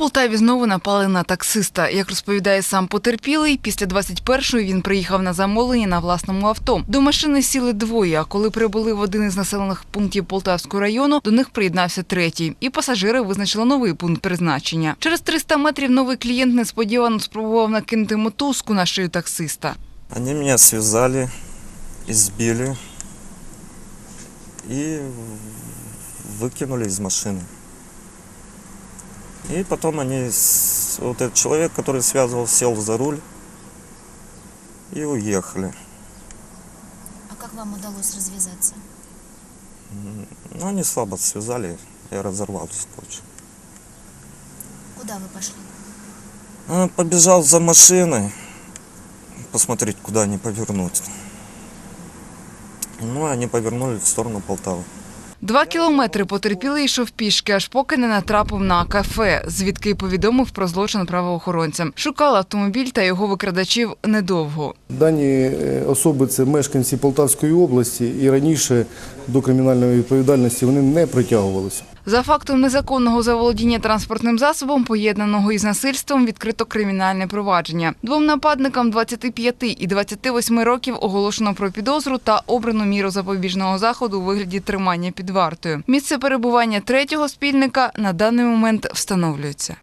Полтаві знову напали на таксиста. Як розповідає сам потерпілий, після 21-ї він приїхав на замовлення на власному авто. До машини сіли двоє, а коли прибули в один із населених пунктів Полтавського району, до них приєднався третій. І пасажири визначили новий пункт призначення. Через 300 метрів новий клієнт несподівано спробував накинути мотузку на шию таксиста. Они меня связали, избили и выкинули из машины. И потом они, вот этот человек, который связывал, сел за руль и уехали. А как вам удалось развязаться? Ну, они слабо связали, я разорвал скотч. Куда вы пошли? А, Побежал за машиной, посмотреть, куда они повернут. Ну, они повернули в сторону Полтавы. Два кілометри потерпілий йшов пішки, аж поки не натрапив на кафе, звідки й повідомив про злочин правоохоронцям. Шукали автомобіль та його викрадачів недовго. Дані е, особи це мешканці Полтавської області і раніше до кримінальної відповідальності вони не притягувалися. За фактом незаконного заволодіння транспортним засобом, поєднаного із насильством, відкрито кримінальне провадження. Двом нападникам 25 і 28 років оголошено про підозру та обрану міру запобіжного заходу у вигляді тримання під вартою. Місце перебування третього спільника на даний момент встановлюється.